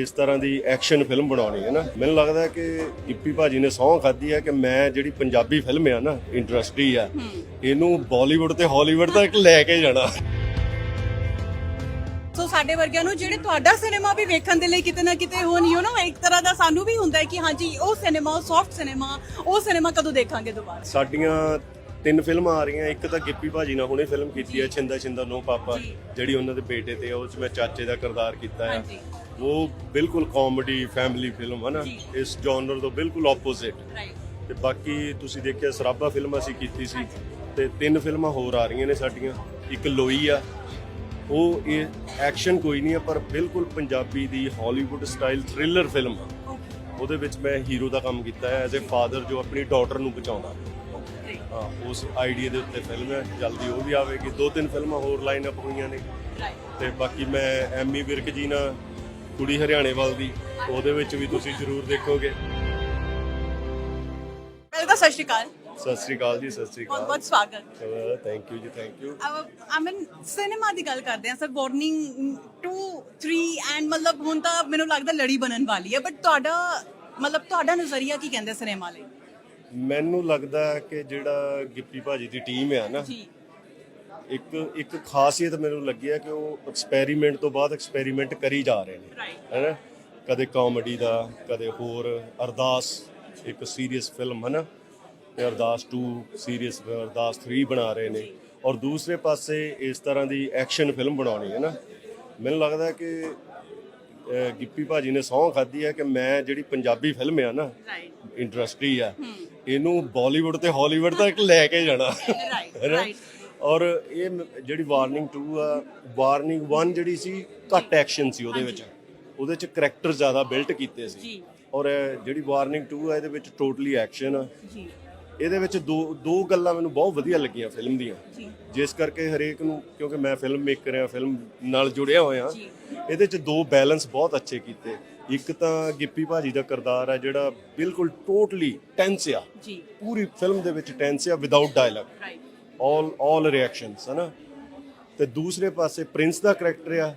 ਇਸ ਤਰ੍ਹਾਂ ਦੀ action film ਬਣਾਉਣੀ ਹੈ ਨਾ। ਮੈਨੂੰ ਲੱਗਦਾ ਹੈ ਕਿ ਗਿੱਪੀ ਭਾਜੀ ਨੇ ਸਹੁੰ ਖਾਦੀ ਹੈ ਕਿ ਮੈਂ ਜਿਹੜੀ ਪੰਜਾਬੀ ਫਿਲਮ ਹੈ ਨਾ ਇੰਡਸਟਰੀ ਆ ਇਹਨੂੰ ਬਾਲੀਵੁੱਡ ਤੇ ਹਾਲੀਵੁੱਡ ਤੱਕ ਲੈ ਕੇ ਜਾਣਾ। ਸੋ ਸਾਡੇ ਵਰਗਿਆਂ ਨੂੰ ਜਿਹੜੇ ਤੁਹਾਡਾ ਸਿਨੇਮਾ ਵੀ ਵੇਖਣ ਦੇ ਲਈ ਕਿਤੇ ਨਾ ਕਿਤੇ ਹੋ ਨਹੀਂ ਹੋ ਨਾ ਇੱਕ ਤਰ੍ਹਾਂ ਦਾ ਸਾਨੂੰ ਵੀ ਹੁੰਦਾ ਹੈ ਕਿ ਹਾਂਜੀ ਉਹ ਸਿਨੇਮਾ ਉਹ ਸੌਫਟ ਸਿਨੇਮਾ ਉਹ ਸਿਨੇਮਾ ਕਦੋਂ ਦੇਖਾਂਗੇ ਦੁਬਾਰਾ? ਸਾਡੀਆਂ ਤਿੰਨ ਫਿਲਮਾਂ ਆ ਰਹੀਆਂ ਇੱਕ ਤਾਂ ਗਿੱਪੀ ਭਾਜੀ ਨਾਲ ਹੁਣੇ ਫਿਲਮ ਕੀਤੀ ਹੈ ਛਿੰਦਾ ਛਿੰਦਾ ਨੋ ਪਾਪਾ। ਜਿਹੜੀ ਉਹਨਾਂ ਦੇ ਬੇਟੇ ਤੇ ਉਹ 'ਚ ਮੈਂ ਚਾਚੇ ਦਾ ਕਿਰਦਾਰ ਕੀਤਾ ਹੈ। ਉਹ ਬਿਲਕੁਲ ਕਾਮੇਡੀ ਫੈਮਿਲੀ ਫਿਲਮ ਹੈ ਨਾ। ਇਸ ਜਨਰ ਤੋਂ ਬਿਲਕੁਲ ਆਪੋਜ਼ਿਟ ਤੇ ਬਾਕੀ ਤੁਸੀਂ ਦੇਖਿਆ ਸਰਾਬਾ ਫਿਲਮ ਅਸੀਂ ਕੀਤੀ ਸੀ ਤੇ ਤਿੰਨ ਫਿਲਮਾਂ ਹੋਰ ਆ ਰਹੀਆਂ ਨੇ ਸਾਡੀਆਂ। ਇੱਕ ਲੋਈ ਆ। ਉਹ ਇਹ ਐਕਸ਼ਨ ਕੋਈ ਨਹੀਂ ਆ ਪਰ ਬਿਲਕੁਲ ਪੰਜਾਬੀ ਦੀ ਹਾਲੀਵੁੱਡ ਸਟਾਈਲ ਥ੍ਰਿਲਰ ਫਿਲਮ ਆ। ਉਹਦੇ ਵਿੱਚ ਮੈਂ ਹੀਰੋ ਦਾ ਕੰਮ ਕੀਤਾ ਹੈ ਐਜ਼ ਅ ਫਾਦਰ ਜੋ ਆਪਣੀ ਡਾਟਰ ਨੂੰ ਬਚਾਉਂਦਾ। ਹਾਂ ਉਸ ਆਈਡੀਆ ਦੇ ਉੱਤੇ ਫਿਲਮ ਹੈ ਜਲਦੀ ਉਹ ਵੀ ਆਵੇਗੀ। ਦੋ ਤਿੰਨ ਫਿਲਮਾਂ ਹੋਰ ਲਾਈਨ ਅਪ ਹੋਈਆਂ ਨੇ। ਤੇ ਬਾਕੀ ਮੈਂ ਐਮੀ ਵਿਰਕ ਜੀ ਨਾਲ ਕੁੜੀ ਹਰਿਆਣੇ ਵੱਲ ਦੀ ਉਹਦੇ ਵਿੱਚ ਵੀ ਤੁਸੀਂ ਜ਼ਰੂਰ ਦੇਖੋਗੇ। ਪਹਿਲਾਂ ਤਾਂ ਸਤਿ ਸ਼੍ਰੀ ਅਕਾਲ। ਸਤਿ ਸ੍ਰੀ ਅਕਾਲ ਜੀ ਸਤਿ ਸ੍ਰੀ ਬਹੁਤ ਅਕਾਲ। ਬਹੁਤ ਸਵਾਗਤ ਥੈਂਕ ਯੂ ਜੀ ਥੈਂਕ ਯੂ ਆਮਨ ਸਿਨੇਮਾ ਦੀ ਗੱਲ ਕਰਦੇ ਹਾਂ ਸਰ ਵਾਰਨਿੰਗ 2 3 ਐਂਡ ਮਤਲਬ ਹੁਣ ਤਾਂ ਮੈਨੂੰ ਲੱਗਦਾ ਲੜੀ ਬਣਨ ਵਾਲੀ ਹੈ ਬਟ ਤੁਹਾਡਾ ਮਤਲਬ ਤੁਹਾਡਾ ਨਜ਼ਰੀਆ ਕੀ ਕਹਿੰਦੇ ਸਿਨੇਮਾ ਲਈ? ਮੈਨੂੰ ਲੱਗਦਾ ਕਿ ਜਿਹੜਾ ਗਿੱਪੀ ਭਾਜੀ ਦੀ ਟੀਮ ਹੈ ਨਾ ਜੀ। ਇੱਕ ਇੱਕ ਖਾਸੀਅਤ ਮੈਨੂੰ ਲੱਗੀ ਹੈ ਕਿ ਉਹ ਐਕਸਪੈਰੀਮੈਂਟ ਤੋਂ ਬਾਅਦ ਐਕਸਪੈਰੀਮੈਂਟ ਕਰੀ ਜਾ ਰਹੇ ਨੇ। ਹੈਨਾ ਕਦੇ ਕਾਮੇਡੀ ਦਾ ਕਦੇ ਹੋਰ। ਅਰਦਾਸ ਇੱਕ ਸੀਰੀਅਸ ਫਿਲਮ ਹੈ ਨਾ? ਤੇ ਅਰਦਾਸ 2 ਸੀਰੀਅਸ ਅਰਦਾਸ 3 ਬਣਾ ਰਹੇ ਨੇ। ਔਰ ਦੂਸਰੇ ਪਾਸੇ ਇਸ ਤਰ੍ਹਾਂ ਦੀ ਐਕਸ਼ਨ ਫਿਲਮ ਬਣਾਉਣੀ ਹੈ ਨਾ? ਮੈਨੂੰ ਲੱਗਦਾ ਕਿ ਗਿੱਪੀ ਭਾਜੀ ਨੇ ਸਹੁੰ ਖਾਦੀ ਹੈ ਕਿ ਮੈਂ ਜਿਹੜੀ ਪੰਜਾਬੀ ਫਿਲਮ ਹੈ ਨਾ ਇੰਡਸਟਰੀ ਆ ਇਹਨੂੰ ਬਾਲੀਵੁੱਡ ਤੇ ਹਾਲੀਵੁੱਡ ਤੱਕ ਲੈ ਕੇ ਜਾਣਾ। ਰਾਈਟ ਹੈਨਾ? ਰਾਈਟ ਔਰ ਇਹ ਜਿਹੜੀ ਵਾਰਨਿੰਗ 2 ਆ ਵਾਰਨਿੰਗ 1 ਜਿਹੜੀ ਸੀ ਘੱਟ ਐਕਸ਼ਨ ਸੀ ਉਹਦੇ ਵਿੱਚ। ਉਹਦੇ ਚ ਕਰੈਕਟਰ ਜ਼ਿਆਦਾ ਬਿਲਟ ਕੀਤੇ ਸੀ। ਔਰ ਜਿਹੜੀ ਵਾਰਨਿੰਗ 2 ਆ ਇਹਦੇ ਵਿੱਚ ਟੋਟਲੀ ਐਕਸ਼ਨ ਆ। ਜੀ। ਇਹਦੇ ਵਿੱਚ ਦੋ ਦੋ ਗੱਲਾਂ ਮੈਨੂੰ ਬਹੁਤ ਵਧੀਆ ਲੱਗੀਆਂ ਫਿਲਮ ਦੀਆਂ। ਜਿਸ ਕਰਕੇ ਹਰੇਕ ਨੂੰ ਕਿਉਂਕਿ ਮੈਂ ਫਿਲਮ ਮੇਕਰ ਆ ਫਿਲਮ ਨਾਲ ਜੁੜਿਆ ਹੋਇਆ। ਇਹਦੇ ਚ ਦੋ ਬੈਲੈਂਸ ਬਹੁਤ ਅੱਛੇ ਕੀਤੇ। ਇੱਕ ਤਾਂ ਗਿੱਪੀ ਭਾਜੀ ਦਾ ਕਿਰਦਾਰ ਆ ਜਿਹੜਾ ਬਿਲਕੁਲ ਟੋਟਲੀ ਟੈਂਸ ਆ। ਜੀ। ਪੂਰੀ ਫਿਲਮ ਦੇ ਵਿੱਚ ਟੈਂਸ ਆ without dialogue all all reactions ਹਨਾ ਤੇ ਦੂਸਰੇ ਪਾਸੇ ਪ੍ਰਿੰਸ ਦਾ ਕਰੈਕਟਰ ਆ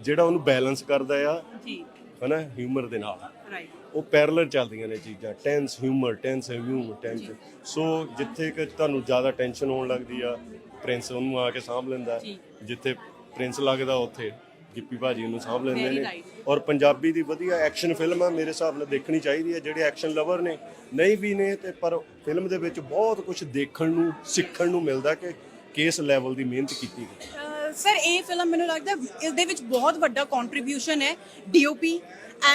ਜਿਹੜਾ ਉਹਨੂੰ ਬੈਲੈਂਸ ਕਰਦਾ ਆ ਜੀ। ਹਨਾ ਹਿਊਮਰ ਦੇ ਨਾਲ। ਰਾਈਟ ਉਹ ਪੈਰਲਲ ਚੱਲਦੀਆਂ ਨੇ ਚੀਜ਼ਾਂ tense humour tense humour tense so ਜਿੱਥੇ ਕਿ ਤੁਹਾਨੂੰ ਜ਼ਿਆਦਾ ਟੈਨਸ਼ਨ ਹੋਣ ਲੱਗਦੀ ਆ ਪ੍ਰਿੰਸ ਉਹਨੂੰ ਆ ਕੇ ਸਾਂਭ ਲੈਂਦਾ। ਜਿੱਥੇ ਪ੍ਰਿੰਸ ਲੱਗਦਾ ਉੱਥੇ। ਗਿੱਪੀ ਭਾਜੀ ਉਹਨੂੰ ਸਾਂਭ ਲੈਂਦੇ Very ਨੇ. ਔਰ ਪੰਜਾਬੀ ਦੀ ਵਧੀਆ ਐਕਸ਼ਨ ਫਿਲਮ ਆ ਮੇਰੇ ਹਿਸਾਬ ਨਾਲ ਦੇਖਣੀ ਚਾਹੀਦੀ ਹੈ ਜਿਹੜੇ ਐਕਸ਼ਨ ਲਵਰ ਨੇ ਨਹੀਂ ਵੀ ਨੇ ਤੇ ਪਰ ਫਿਲਮ ਦੇ ਵਿੱਚ ਬਹੁਤ ਕੁਝ ਦੇਖਣ ਨੂੰ ਸਿੱਖਣ ਨੂੰ ਮਿਲਦਾ ਕਿ ਕਿਸ ਲੈਵਲ ਦੀ ਮਿਹਨਤ ਕੀਤੀ ਗਈ ਸਰ ਇਹ ਫਿਲਮ ਮੈਨੂੰ ਲੱਗਦਾ ਇਸ ਦੇ ਵਿੱਚ ਬਹੁਤ ਵੱਡਾ ਕੰਟਰੀਬਿਊਸ਼ਨ ਹੈ ਡੀਓਪੀ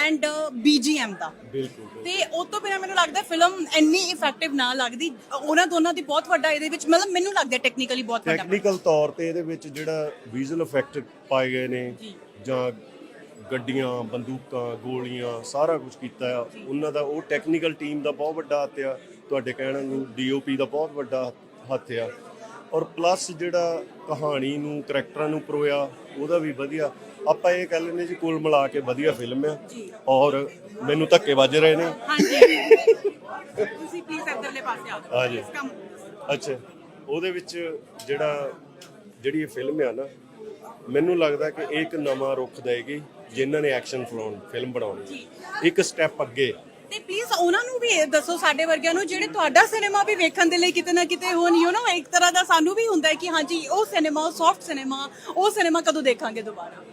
ਐਂਡ ਬੀਜੀਐਮ ਦਾ। ਬਿਲਕੁਲ ਤੇ ਉਹ ਤੋਂ ਬਿਨਾਂ ਮੈਨੂੰ ਲੱਗਦਾ ਫਿਲਮ ਇੰਨੀ ਇਫੈਕਟਿਵ ਨਾ ਲੱਗਦੀ। ਉਹਨਾਂ ਦੋਨਾਂ ਦੀ ਬਹੁਤ ਵੱਡਾ ਇਹਦੇ ਵਿੱਚ ਮਤਲਬ ਮੈਨੂੰ ਲੱਗਦਾ ਟੈਕਨੀਕਲੀ ਬਹੁਤ ਵੱਡਾ ਟੈਕਨੀਕਲ ਤੌਰ ਤੇ ਇਹਦੇ ਵਿੱਚ ਜਿਹੜਾ ਵਿਜ਼ੂਅਲ ਇਫੈਕਟ ਪਾਏ ਗਏ ਨੇ। ਜਾਂ। ਗੱਡੀਆਂ ਬੰਦੂਕਾਂ ਗੋਲੀਆਂ ਸਾਰਾ ਕੁਝ ਕੀਤਾ ਆ। ਉਹਨਾਂ ਦਾ ਉਹ ਟੈਕਨੀਕਲ ਟੀਮ ਦਾ ਬਹੁਤ ਵੱਡਾ ਹੱਥ ਆ। ਤੁਹਾਡੇ ਕਹਿਣ ਨੂੰ ਡੀਓਪੀ ਦਾ ਬਹੁਤ ਵੱਡਾ ਹੱਥ ਆ। ਔਰ ਪਲੱਸ ਜਿਹੜਾ ਕਹਾਣੀ ਨੂੰ ਕਰੈਕਟਰਾਂ ਨੂੰ ਪਰੋਇਆ ਉਹਦਾ ਵੀ ਵਧੀਆ। ਆਪਾਂ ਇਹ ਕਹਿ ਲੈਂਦੇ ਜੀ ਕੁੱਲ ਮਿਲਾ ਕੇ ਵਧੀਆ ਫਿਲਮ ਆ। ਔਰ ਮੈਨੂੰ ਧੱਕੇ ਵੱਜ ਰਹੇ ਨੇ। ਹਾਂਜੀ। ਤੁਸੀਂ ਪਲੀਜ਼ ਪਾਸੇ ਅੱਛਾ। ਉਹਦੇ ਵਿੱਚ ਜਿਹੜਾ ਜਿਹੜੀ ਇਹ ਫਿਲਮ ਆ ਨਾ ਮੈਨੂੰ ਲੱਗਦਾ ਕਿ ਇਹ ਇੱਕ ਨਵਾਂ ਰੁੱਖ ਦੇਗੀ ਜਿਨ੍ਹਾਂ ਨੇ ਐਕਸ਼ਨ ਫਿਲਮ ਫਿਲਮ ਬਣਾਉਣੀ। ਇੱਕ ਸਟੈਪ ਅੱਗੇ। ਤੇ ਪਲੀਜ਼ ਉਹਨਾਂ ਨੂੰ ਵੀ ਇਹ ਦੱਸੋ ਸਾਡੇ ਵਰਗਿਆਂ ਨੂੰ ਜਿਹੜੇ ਤੁਹਾਡਾ ਸਿਨੇਮਾ ਵੀ ਵੇਖਣ ਦੇ ਲਈ ਕਿਤੇ ਨਾ ਕਿਤੇ ਹੋ ਨਹੀਂ ਹੋ ਨਾ ਇੱਕ ਤਰ੍ਹਾਂ ਦਾ ਸਾਨੂੰ ਵੀ ਹੁੰਦਾ ਹੈ ਕਿ ਹਾਂਜੀ ਉਹ ਸਿਨੇਮਾ ਉਹ ਸੌਫਟ ਸਿਨੇਮਾ ਉਹ ਸਿਨੇਮਾ ਕਦੋਂ ਦੇਖਾਂਗੇ ਦੁਬਾਰਾ?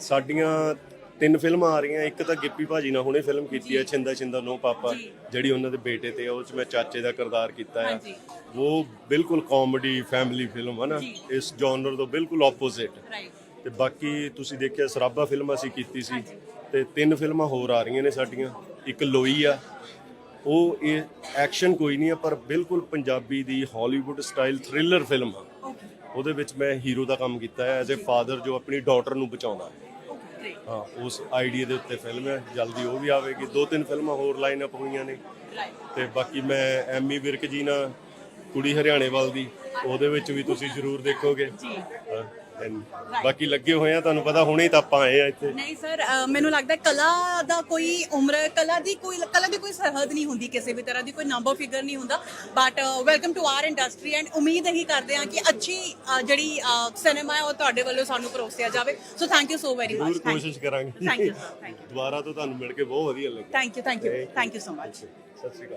ਸਾਡੀਆਂ ਤਿੰਨ ਫਿਲਮਾਂ ਆ ਰਹੀਆਂ ਇੱਕ ਤਾਂ ਗਿੱਪੀ ਭਾਜੀ ਨਾਲ ਹੁਣੇ ਫਿਲਮ ਕੀਤੀ ਹੈ ਛਿੰਦਾ ਛਿੰਦਾ ਨੋ ਪਾਪਾ। ਜਿਹੜੀ ਉਹਨਾਂ ਦੇ ਬੇਟੇ ਤੇ ਉਹ ਚ ਮੈਂ ਚਾਚੇ ਦਾ ਕਿਰਦਾਰ ਕੀਤਾ ਹੈ। ਉਹ ਬਿਲਕੁਲ ਕਾਮੇਡੀ ਫੈਮਿਲੀ ਫਿਲਮ ਹੈ ਨਾ। ਇਸ ਜਨਰ ਤੋਂ ਬਿਲਕੁਲ ਆਪੋਜ਼ਿਟ ਤੇ ਬਾਕੀ ਤੁਸੀਂ ਦੇਖਿਆ ਸਰਾਬਾ ਫਿਲਮ ਅਸੀਂ ਕੀਤੀ ਸੀ ਤੇ ਤਿੰਨ ਫਿਲਮਾਂ ਹੋਰ ਆ ਰਹੀਆਂ ਨੇ ਸਾਡੀਆਂ। ਇੱਕ ਲੋਈ ਆ ਉਹ ਇਹ ਐਕਸ਼ਨ ਕੋਈ ਨਹੀਂ ਆ ਪਰ ਬਿਲਕੁਲ ਪੰਜਾਬੀ ਦੀ ਹਾਲੀਵੁੱਡ ਸਟਾਈਲ ਥ੍ਰਿਲਰ ਫਿਲਮ ਆ। ਉਹਦੇ ਵਿੱਚ ਮੈਂ ਹੀਰੋ ਦਾ ਕੰਮ ਕੀਤਾ ਹੈ ਐਜ਼ ਅ ਫਾਦਰ ਜੋ ਆਪਣੀ ਡਾਟਰ ਨੂੰ ਬਚਾਉਂਦਾ। ਹਾਂ ਉਸ ਆਈਡੀਆ ਦੇ ਉੱਤੇ ਫਿਲਮ ਹੈ ਜਲਦੀ ਉਹ ਵੀ ਆਵੇਗੀ। ਦੋ ਤਿੰਨ ਫਿਲਮਾਂ ਹੋਰ ਲਾਈਨ ਅਪ ਹੋਈਆਂ ਨੇ। ਤੇ ਬਾਕੀ ਮੈਂ ਐਮੀ ਵਿਰਕ ਜੀ ਨਾਲ ਕੁੜੀ ਹਰਿਆਣੇ ਵੱਲ ਦੀ ਉਹਦੇ ਵਿੱਚ ਵੀ ਤੁਸੀਂ ਜ਼ਰੂਰ ਦੇਖੋਗੇ। ਜੀ। ਬਾਕੀ ਲੱਗੇ ਹੋਏ ਆ ਤੁਹਾਨੂੰ ਪਤਾ ਹੁਣੇ ਹੀ ਤਾਂ ਆਪਾਂ ਆਏ ਆ ਇੱਥੇ। ਨਹੀਂ ਸਰ ਅ, ਮੈਨੂੰ ਲੱਗਦਾ ਹੈ ਕਲਾ ਦਾ ਕੋਈ ਉਮਰ ਕਲਾ ਦੀ ਕੋਈ ਕਲਾ ਦੀ ਕੋਈ ਸਰਹੱਦ ਨਹੀਂ ਹੁੰਦੀ ਕਿਸੇ ਵੀ ਤਰ੍ਹਾਂ ਦੀ ਕੋਈ ਨੰਬਰ ਫਿਗਰ ਨਹੀਂ ਹੁੰਦਾ। But welcome to our industry and ਉਮੀਦ ਇਹੀ ਕਰਦੇ ਹਾਂ ਕਿ ਅੱਛੀ ਅ, ਜਿਹੜੀ ਸਿਨੇਮਾ ਹੈ ਉਹ ਤੁਹਾਡੇ ਵੱਲੋਂ ਸਾਨੂੰ ਪਰੋਸਿਆ ਜਾਵੇ। So thank you so very much ਜ਼ਰੂਰ ਕੋਸ਼ਿਸ਼ ਕਰਾਂਗੇ। Thank you sir thank you ਦੁਬਾਰਾ ਤੋਂ ਤੁਹਾਨੂੰ ਮਿਲ ਕੇ ਬਹੁਤ ਵਧੀਆ ਲੱਗਿਆ। Thank you thank you thank you so much ਸਤਿ ਸ਼੍ਰੀ ਅਕਾਲ।